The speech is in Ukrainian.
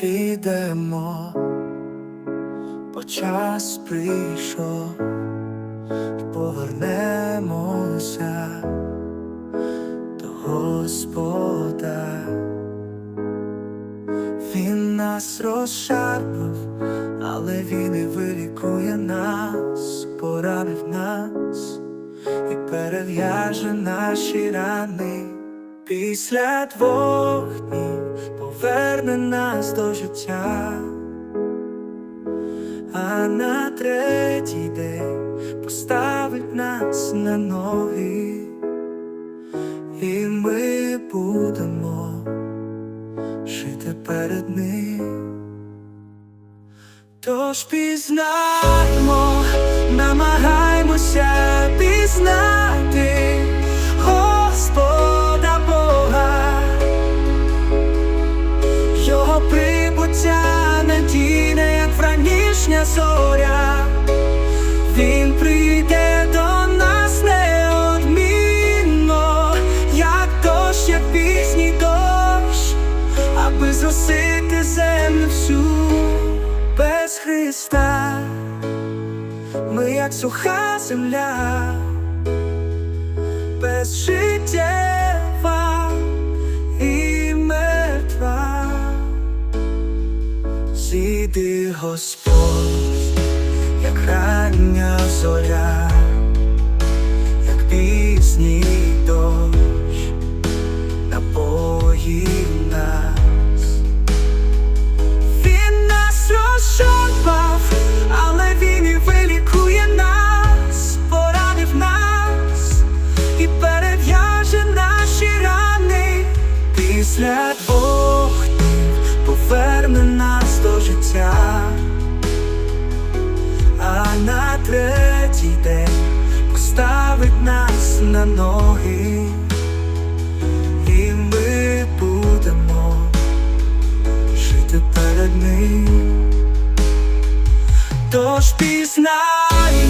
підемо, бо час прийшов, повернемося до Господа. Він нас розшарпав, але він і вилікує нас, поранив нас і перев'яже наші рани. Після двох днів поверне нас до життя, а на третій день поставить нас на ноги, і ми будемо жити перед ним. Тож пізнаймо, намагаймося пізнати прибуття надійне, як вранішня зоря, Він прийде до нас неодмінно, як дощ, як пізній дощ, аби зросити землю всю без Христа, ми як суха земля, безжиттєва Зійди Господь, як рання зоря, як пізній дощ, напоїв нас. Він нас розшарпав, але він і вилікує нас, поранив нас і перев'яже наші рани. Після двох днів поверне нас життя, а на третій день поставить нас на ноги, і ми будемо жити перед ним. Тож пізнай